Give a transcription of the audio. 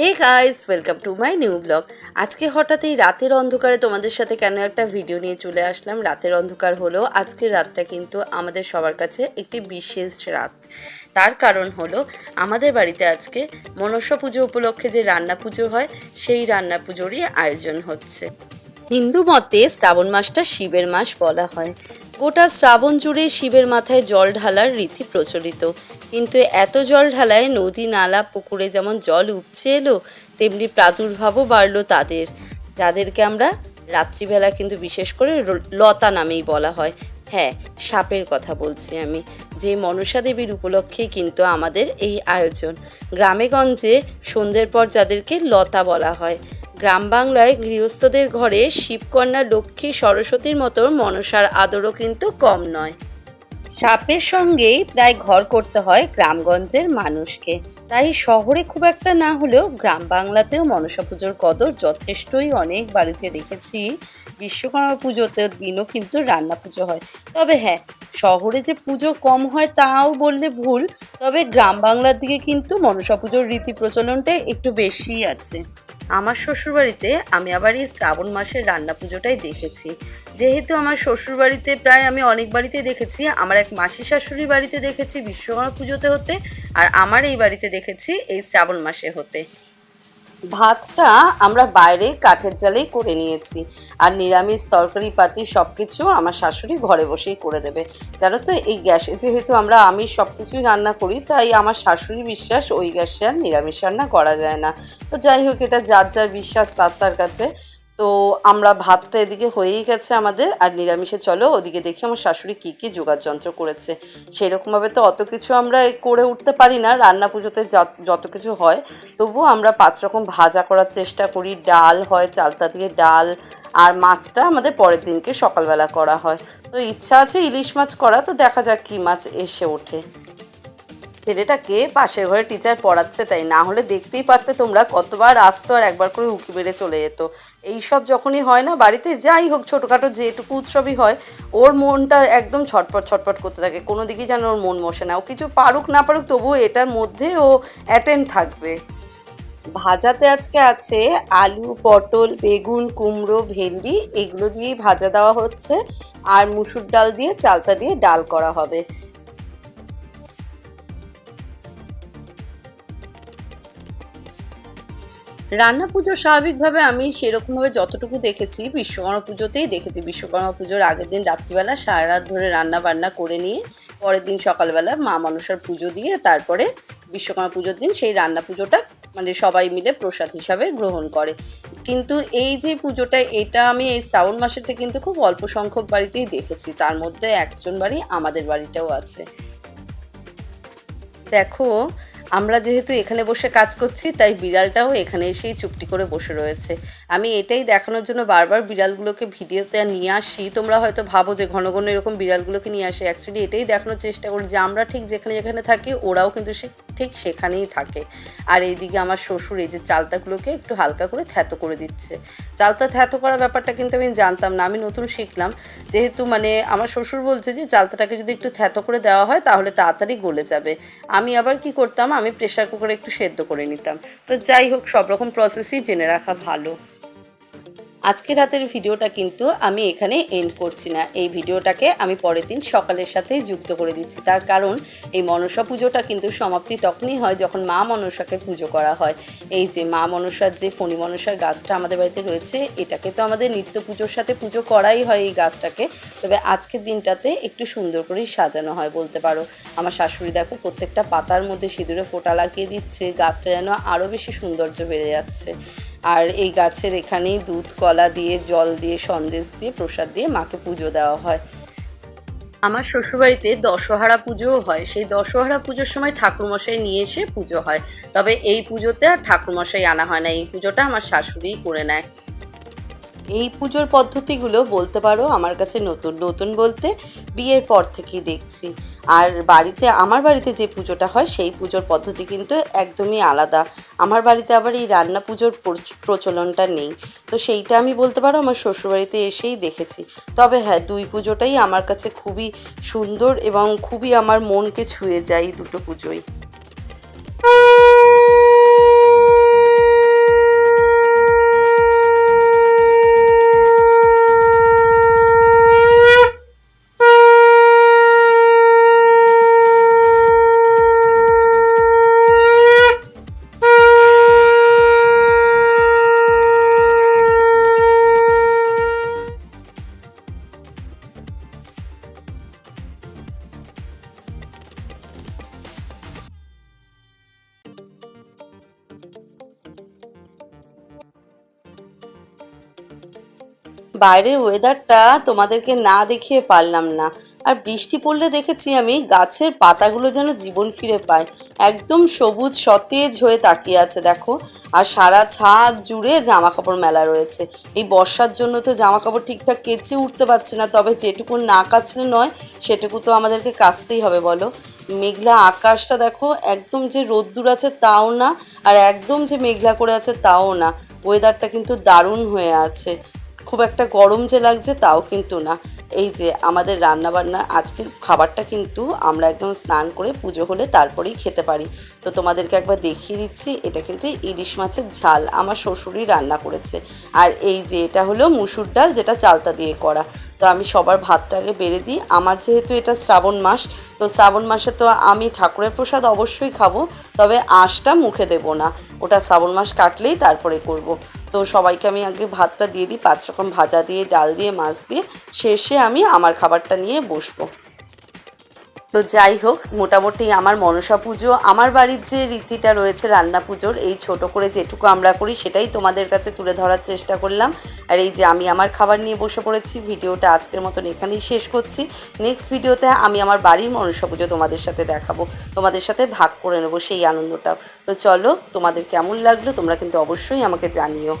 Hey guys welcome to my new blog আজকে হঠাৎ এই রাতের অন্ধকারে তোমাদের সাথে কেন একটা ভিডিও নিয়ে চলে আসলাম। রাতের অন্ধকার হলো আজকের রাতটা কিন্তু আমাদের সবার কাছে একটি বিশেষ রাত। তার কারণ হলো, আমাদের বাড়িতে আজকে মনসা পুজো উপলক্ষে যে রান্না পুজো হয়, সেই রান্না পুজোরই আয়োজন হচ্ছে। হিন্দু মতে শ্রাবণ মাসটা শিবের মাস বলা হয়। গোটা শ্রাবণ জুড়ে শিবের মাথায় জল ঢালার রীতি প্রচলিত। কিন্তু এত জল ঢালায় নদী, নালা, পুকুরে যেমন জল উপচে এলো, তেমনি প্রাদুর্ভাবও বাড়লো তাদের। যাদেরকে আমরা রাত্রিবেলা কিন্তু বিশেষ করে লতা নামেই বলা হয়। হ্যাঁ সাপের কথা বলছি আমি। যে মনসা দেবীর উপলক্ষেই কিন্তু আমাদের এই আয়োজন। গ্রামেগঞ্জে সন্ধ্যের পর যাদেরকে লতা বলা হয়। গ্রাম বাংলায় গৃহস্থদের ঘরে শিবকন্যা লক্ষ্মী সরস্বতীর মতো মনসার আদরও কিন্তু কম নয়। সাপের সঙ্গেই প্রায় ঘর করতে হয় গ্রামগঞ্জের মানুষকে। তাই শহরে খুব একটা না হলেও গ্রাম বাংলাতেও মনসা পুজোর কদর যথেষ্টই অনেক বাড়িতে দেখেছি। বিশ্বকর্মা পুজোতে দিনও কিন্তু রান্না পুজো হয়। তবে হ্যাঁ শহরে যে পুজো কম হয় তাও বললে ভুল। তবে গ্রাম বাংলার দিকে কিন্তু মনসা পুজোর রীতি প্রচলনটা একটু বেশিই আছে। আমার শ্বশুরবাড়িতে আমি আবার এই শ্রাবণ মাসের রান্না পুজোটাই দেখেছি। যেহেতু আমার শ্বশুরবাড়িতে প্রায় আমি অনেক বাড়িতে দেখেছি, আমার এক মাসি শাশুড়ি বাড়িতে দেখেছি বিশ্বকর্মা পুজোতে হতে, আর আমার এই বাড়িতে দেখেছি এই শ্রাবণ মাসে হতে। ভাতটা আমরা বাইরে কাঠের জালেই করে নিয়েছি। আর নিরামিষ তরকারি, পাতি সব কিছু আমার শাশুড়ি ঘরে বসেই করে দেবে। জানো তো, এই গ্যাসে, যেহেতু আমরা আমি সব কিছুই রান্না করি, তাই আমার শাশুড়ি বিশ্বাস ওই গ্যাসে আর নিরামিষ রান্না করা যায় না। তো যাই হোক, এটা যার যার বিশ্বাস, তার তার কাছে। তো আমরা ভাতটা এদিকে হয়েই গেছে আমাদের, আর নিরামিষে চলো ওদিকে দেখি আমার শাশুড়ি কী কী যোগাড় যন্ত্র করেছে। সেরকমভাবে তো অত কিছু আমরা করে উঠতে পারি না, রান্না পুজোতে যত- যত কিছু হয়। তবুও আমরা পাঁচ রকম ভাজা করার চেষ্টা করি, ডাল হয়, চালতা দিয়ে ডাল, আর মাছটা আমাদের পরের দিনকে সকালবেলা করা হয়। তো ইচ্ছা আছে ইলিশ মাছ করা, তো দেখা যাক কী মাছ এসে ওঠে। ছেলেটাকে পাশের ঘরে টিচার পড়াচ্ছে, তাই না হলে দেখতেই পারতে তোমরা কতবার আসতো আর একবার করে উঁকি বেড়ে চলে যেত। এইসব যখনই হয় না বাড়িতে, যাই হোক ছোটোখাটো যেটুকু উৎসবই হয়, ওর মনটা একদম ছটপট ছটপট করতে থাকে, কোনো দিকেই যেন ওর মন বসে না। ও কিছু পারুক না পারুক তবুও এটার মধ্যে ও অ্যাটেন্ড থাকবে। ভাজাতে আজকে আছে আলু, পটল, বেগুন, কুমড়ো, ভেন্ডি, এগুলো দিয়েই ভাজা দেওয়া হচ্ছে। আর মুসুর ডাল দিয়ে চালতা দিয়ে ডাল করা হবে। রান্না পুজো স্বাভাবিকভাবে আমি সেরকমভাবে যতটুকু দেখেছি, বিশ্বকর্মা পুজোতেই দেখেছি। বিশ্বকর্মা পুজোর আগের দিন রাত্রিবেলা সারা রাত ধরে রান্না বান্না করে নিয়ে, পরের দিন সকালবেলা মা মনসার পুজো দিয়ে, তারপরে বিশ্বকর্মা পুজোর দিন সেই রান্না পুজোটা মানে সবাই মিলে প্রসাদ হিসাবে গ্রহণ করে। কিন্তু এই যে পুজোটা, এটা আমি এই শ্রাবণ মাসেতে কিন্তু খুব অল্প সংখ্যক বাড়িতেই দেখেছি। তার মধ্যে একজন বাড়ি আমাদের বাড়িটাও আছে। দেখো আমরা যেহেতু এখানে বসে কাজ করছি, তাই বিড়ালটাও এখানে এসেই চুপটি করে বসে রয়েছে। আমি এটাই দেখানোর জন্য বারবার বিড়ালগুলোকে ভিডিওতে নিয়ে আসি। তোমরা হয়তো ভাবো যে ঘন ঘন এরকম বিড়ালগুলোকে নিয়ে আসে। অ্যাকচুয়ালি এটাই দেখানোর চেষ্টা করি যে আমরা ঠিক যেখানে যেখানে থাকি, ওরাও কিন্তু সে ঠিক সেখানেই থাকে। আর এইদিকে আমার শ্বশুর এই যে চালতাগুলোকে একটু হালকা করে থ্যাতো করে দিচ্ছে। চালতা থ্যাতো করা ব্যাপারটা কিন্তু আমি জানতাম না, আমি নতুন শিখলাম। যেহেতু মানে আমার শ্বশুর বলছে যে, চালতাটাকে যদি একটু থ্যাতো করে দেওয়া হয়, তাহলে তাড়াতাড়ি গলে যাবে। আমি আবার কি করতাম, আমি প্রেশার কুকারে একটু সেদ্ধ করে নিতাম। তো যাই হোক, সব রকম প্রসেসই জেনে রাখা ভালো। আজকে রাতের ভিডিওটা কিন্তু আমি এখানে এন্ড করছি না। এই ভিডিওটাকে আমি পরের দিন সকালের সাথেই যুক্ত করে দিচ্ছি। তার কারণ এই মনসা পুজোটা কিন্তু সমাপ্তি তখনই হয় যখন মা মনসাকে পুজো করা হয়। এই যে মা মনসার যে ফণি মনসার গাছটা আমাদের বাড়িতে রয়েছে, এটাকে তো আমাদের নিত্য পুজোর সাথে পুজো করাই হয় এই গাছটাকে। তবে আজকের দিনটাতে একটু সুন্দর করেই সাজানো হয় বলতে পারো। আমার শাশুড়ি দেখো প্রত্যেকটা পাতার মধ্যে সিঁদুরে ফোঁটা লাগিয়ে দিচ্ছে, গাছটা যেন আরও বেশি সৌন্দর্য বেড়ে যাচ্ছে। আর এই গাছের এখানেই দুধ, কলা দিয়ে, জল দিয়ে, সন্দেশ দিয়ে, প্রসাদ দিয়ে মাকে পুজো দেওয়া হয়। আমার শ্বশুরবাড়িতে দশহারা পুজোও হয়। সেই দশহারা পুজোর সময় ঠাকুরমশাই নিয়ে এসে পুজো হয়। তবে এই পুজোতে আর ঠাকুরমশাই আনা হয় না। এই পুজোটা আমার শাশুড়িই করে নেয়। এই পুজোর পদ্ধতিগুলো বলতে পারো, আমার কাছে নতুন নতুন বলতে বিয়ের পর থেকেই দেখছি। আর বাড়িতে, আমার বাড়িতে যে পুজোটা হয়, সেই পুজোর পদ্ধতি কিন্তু একদমই আলাদা। আমার বাড়িতে আবার এই রান্না পুজোর প্রচ- প্রচলনটা নেই। তো সেইটা আমি বলতে পারো, আমার শ্বশুরবাড়িতে এসেই দেখেছি। তবে হ্যাঁ দুই পুজোটাই আমার কাছে খুবই সুন্দর এবং খুবই আমার মনকে ছুঁয়ে যায় এই দুটো পুজোই। বাইরের ওয়েদারটা তোমাদেরকে না দেখিয়ে পারলাম না। আর বৃষ্টি পড়লে দেখেছি আমি গাছের পাতাগুলো যেন জীবন ফিরে পায়। একদম সবুজ সতেজ হয়ে তাকিয়ে আছে, দেখো। আর সারা ছাদ জুড়ে জামা কাপড় মেলা রয়েছে। এই বর্ষার জন্য তো জামা কাপড় ঠিকঠাক কেচে উঠতে পারছে না, তবে যেটুকু না কাচলে নয়, সেটুকু তো আমাদেরকে কাচতেই হবে, বলো। মেঘলা আকাশটা দেখো, একদম যে রোদ্দুর আছে তাও না, আর একদম যে মেঘলা করে আছে তাও না। ওয়েদারটা কিন্তু দারুণ হয়ে আছে। খুব একটা গরম যে লাগছে তাও কিন্তু না। এই যে আমাদের রান্না বান্না আজকের খাবারটা কিন্তু আমরা একদম স্নান করে পুজো হলে তারপরেই খেতে পারি। তো তোমাদেরকে একবার দেখিয়ে দিচ্ছি, এটা কিন্তু ইলিশ মাছের ঝাল। আমার শ্বশুরই রান্না করেছে। আর এই যে এটা হলো মুসুর ডাল, যেটা চালতা দিয়ে করা। তো আমি সবার ভাতটাকে বেড়ে দিই। আমার যেহেতু এটা শ্রাবণ মাস, তো শ্রাবণ মাসে তো আমি ঠাকুরের প্রসাদ অবশ্যই খাব, তবে আঁশটা মুখে দেব না। ওটা শ্রাবণ মাস কাটলেই তারপরে করব। তো সবাইকে আমি আগে ভাতটা দিয়ে দিই, পাঁচ রকম ভাজা দিয়ে, ডাল দিয়ে, মাছ দিয়ে, শেষে আমি আমার খাবারটা নিয়ে বসবো। তো যাই হোক, মোটামুটি আমার মনসা পুজো, আমার বাড়ির যে রীতিটা রয়েছে রান্না পুজোর, এই ছোট করে যেটুকু আমরা করি সেটাই তোমাদের কাছে তুলে ধরার চেষ্টা করলাম। আর এই যে আমি আমার খাবার নিয়ে বসে পড়েছি, ভিডিওটা আজকের মতন এখানেই শেষ করছি। নেক্সট ভিডিওতে আমি আমার বাড়ির মনসা পুজো তোমাদের সাথে দেখাবো, তোমাদের সাথে ভাগ করে নেব সেই আনন্দটাও। তো চলো, তোমাদের কেমন লাগল তোমরা কিন্তু অবশ্যই আমাকে জানিও।